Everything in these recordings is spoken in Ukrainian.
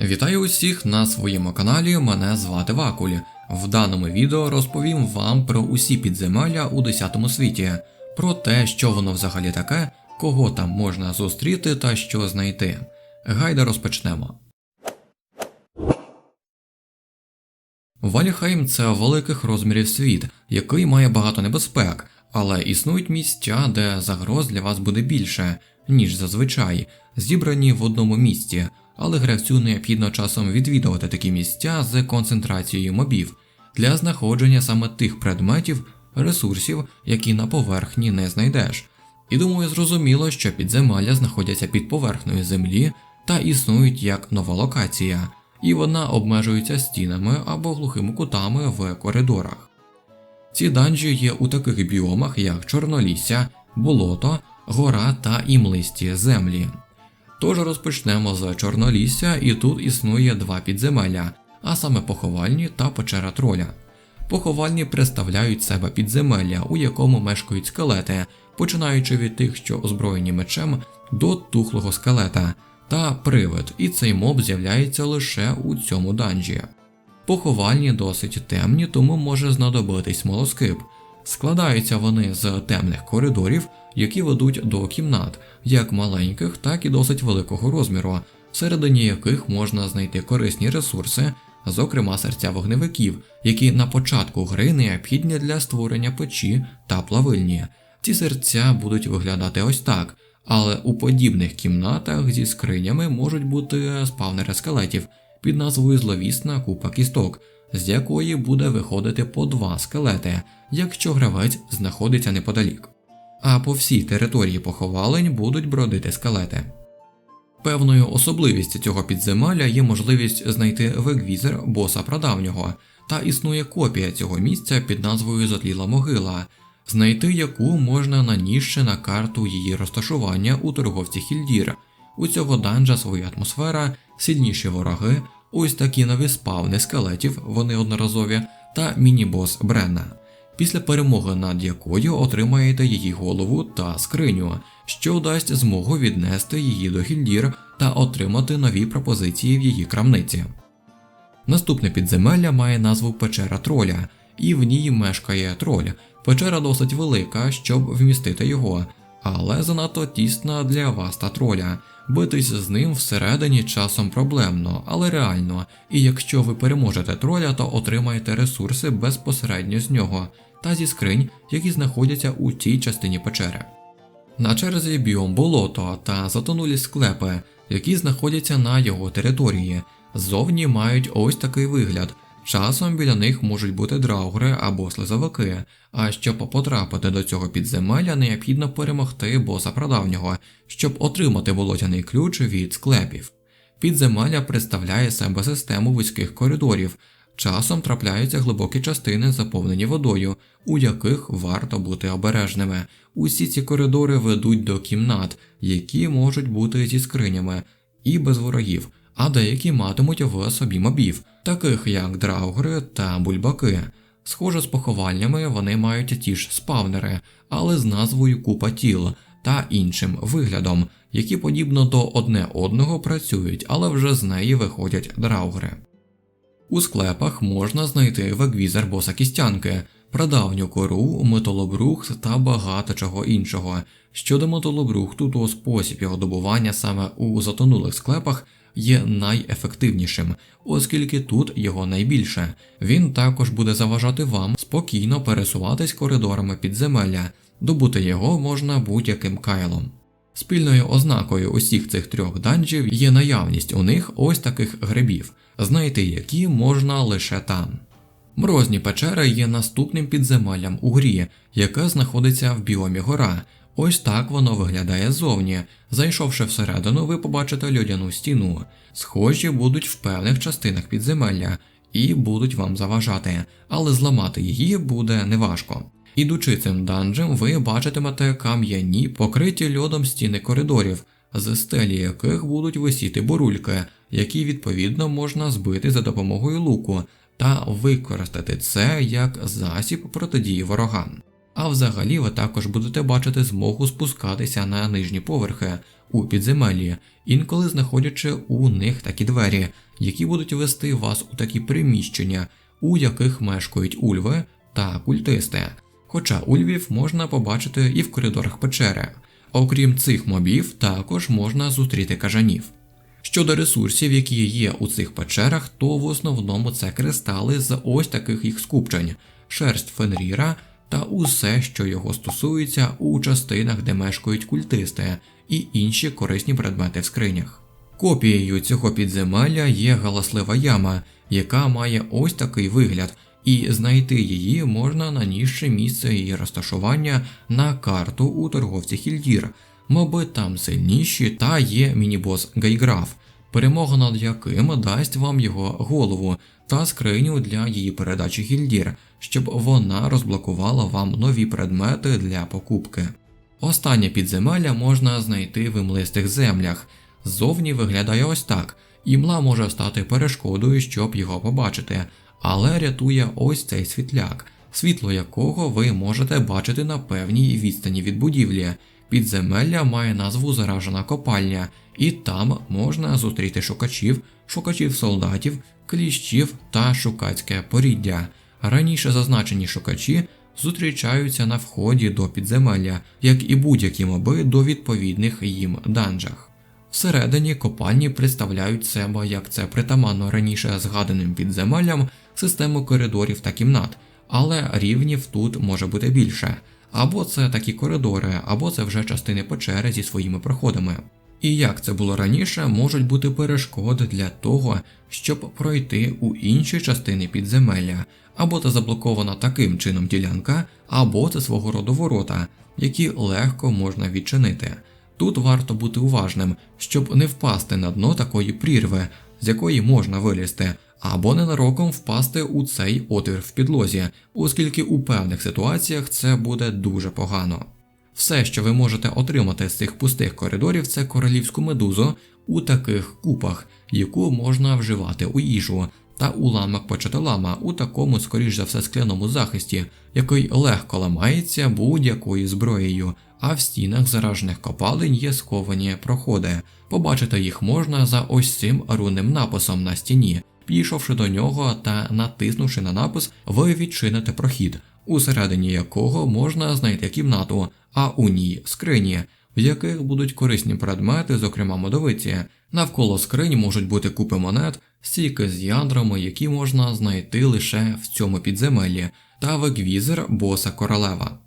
Вітаю усіх на своєму каналі. Мене звати Вакуль. В даному відео розповім вам про усі підземелля у 10 світі, про те, що воно взагалі таке, кого там можна зустріти та що знайти. Гайда розпочнемо. Валіхейм це великих розмірів світ, який має багато небезпек, але існують місця, де загроз для вас буде більше, ніж зазвичай, зібрані в одному місці, але гравцю необхідно часом відвідувати такі місця з концентрацією мобів для знаходження саме тих предметів, ресурсів, які на поверхні не знайдеш. І думаю, зрозуміло, що підземелля знаходяться під поверхнею землі та існують як нова локація, і вона обмежується стінами або глухими кутами в коридорах. Ці данжі є у таких біомах, як чорнолісся, болото, гора та імлисті землі. Тож розпочнемо з чорнолісся, і тут існує два підземелля, а саме поховальні та печера троля. Поховальні представляють себе підземелля, у якому мешкають скелети, починаючи від тих, що озброєні мечем, до тухлого скелета, та привид, і цей моб з'являється лише у цьому данжі. Поховальні досить темні, тому може знадобитись смолоскип. Складаються вони з темних коридорів, які ведуть до кімнат, як маленьких, так і досить великого розміру, всередині яких можна знайти корисні ресурси, зокрема серця вогневиків, які на початку гри необхідні для створення печі та плавильні. Ці серця будуть виглядати ось так, але у подібних кімнатах зі скринями можуть бути спавнери скелетів під назвою Зловісна купа кісток, з якої буде виходити по два скелети, якщо гравець знаходиться неподалік. А по всій території поховалень будуть бродити скелети. Певною особливістю цього підземелля є можливість знайти вегвізер боса прадавнього, та існує копія цього місця під назвою Затліла могила, знайти яку можна нанісши на карту її розташування у торговці Хільдір. У цього данжа своя атмосфера, сильніші вороги, ось такі нові спавни скелетів, вони одноразові, та міні-бос Бренна. Після перемоги над якою отримаєте її голову та скриню, що дасть змогу віднести її до Гільдір та отримати нові пропозиції в її крамниці. Наступне підземелля має назву Печера Троля, і в ній мешкає троль. Печера досить велика, щоб вмістити його, але занадто тісна для вас та троля. Битись з ним всередині часом проблемно, але реально, і якщо ви переможете троля, то отримаєте ресурси безпосередньо з нього та зі скринь, які знаходяться у цій частині печери. На черзі біом болото та затонулі склепи, які знаходяться на його території, ззовні мають ось такий вигляд. Часом біля них можуть бути драугри або слизовики, а щоб потрапити до цього підземелля, необхідно перемогти боса прадавнього, щоб отримати болотяний ключ від склепів. Підземелля представляє себе систему вузьких коридорів. Часом трапляються глибокі частини, заповнені водою, у яких варто бути обережними. Усі ці коридори ведуть до кімнат, які можуть бути зі скринями і без ворогів, а деякі матимуть в собі мобів, таких як драугри та бульбаки. Схоже з поховальнями вони мають ті ж спавнери, але з назвою купа тіл та іншим виглядом, які подібно до одне одного працюють, але вже з неї виходять драугри. У склепах можна знайти вегвізер боса кістянки, прадавню кору, металобрухт та багато чого іншого. Щодо металобрухту, то спосіб його добування саме у затонулих склепах є найефективнішим, оскільки тут його найбільше. Він також буде заважати вам спокійно пересуватись коридорами підземелля, добути його можна будь-яким кайлом. Спільною ознакою усіх цих трьох данжів є наявність у них ось таких грибів, знайти які можна лише там. Морозні печери є наступним підземеллям у грі, яке знаходиться в біомі гора. Ось так воно виглядає ззовні. Зайшовши всередину, ви побачите льодяну стіну. Схожі будуть в певних частинах підземелля і будуть вам заважати, але зламати її буде неважко. Ідучи цим данжем, ви бачитимете кам'яні, покриті льодом стіни коридорів, з стелі яких будуть висіти бурульки, які відповідно можна збити за допомогою луку та використати це як засіб протидії ворогам. А взагалі ви також будете бачити змогу спускатися на нижні поверхи у підземеллі, інколи знаходячи у них такі двері, які будуть вести вас у такі приміщення, у яких мешкають ульви та культисти. Хоча ульвів можна побачити і в коридорах печери. Окрім цих мобів, також можна зустріти кажанів. Щодо ресурсів, які є у цих печерах, то в основному це кристали з ось таких їх скупчень, шерсть Фенріра та усе, що його стосується у частинах, де мешкають культисти, і інші корисні предмети в скринях. Копією цього підземелля є галаслива яма, яка має ось такий вигляд, і знайти її можна нанісши місце її розташування на карту у торговці Хільдір, моби там сильніші та є мінібос Гайграф, перемога над яким дасть вам його голову та скриню для її передачі Хільдір, щоб вона розблокувала вам нові предмети для покупки. Останнє підземелля можна знайти в імлистих землях. Ззовні виглядає ось так. Імла може стати перешкодою, щоб його побачити, але рятує ось цей світляк, світло якого ви можете бачити на певній відстані від будівлі. Підземелля має назву заражена копальня, і там можна зустріти шукачів, шукачів солдатів, кліщів та шукацьке поріддя. Раніше зазначені шукачі зустрічаються на вході до підземелля, як і будь-які моби до відповідних їм данжах. Всередині копальні представляють себе, як це притаманно раніше згаданим підземеллям, систему коридорів та кімнат, але рівнів тут може бути більше. Або це такі коридори, або це вже частини печери зі своїми проходами. І як це було раніше, можуть бути перешкоди для того, щоб пройти у інші частини підземелля, або це заблокована таким чином ділянка, або це свого роду ворота, які легко можна відчинити. Тут варто бути уважним, щоб не впасти на дно такої прірви, з якої можна вилізти, або ненароком впасти у цей отвір в підлозі, оскільки у певних ситуаціях це буде дуже погано. Все, що ви можете отримати з цих пустих коридорів, це королівську медузу у таких купах, яку можна вживати у їжу, та уламок початалама у такому, скоріш за все, скляному захисті, який легко ламається будь-якою зброєю, а в стінах заражених копалень є сковані проходи. Побачити їх можна за ось цим рунним написом на стіні. Підійшовши до нього та натиснувши на напис, ви відчините прохід, усередині якого можна знайти кімнату, а у ній скрині, в яких будуть корисні предмети, зокрема модовиці. Навколо скринь можуть бути купи монет, стійки з яндрами, які можна знайти лише в цьому підземеллі, та вегвізер боса королева.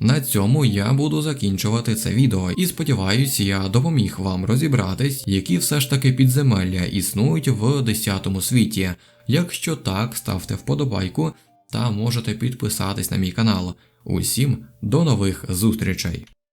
На цьому я буду закінчувати це відео і сподіваюся, я допоміг вам розібратись, які все ж таки підземелля існують в 10 світі. Якщо так, ставте вподобайку та можете підписатись на мій канал. Усім до нових зустрічей!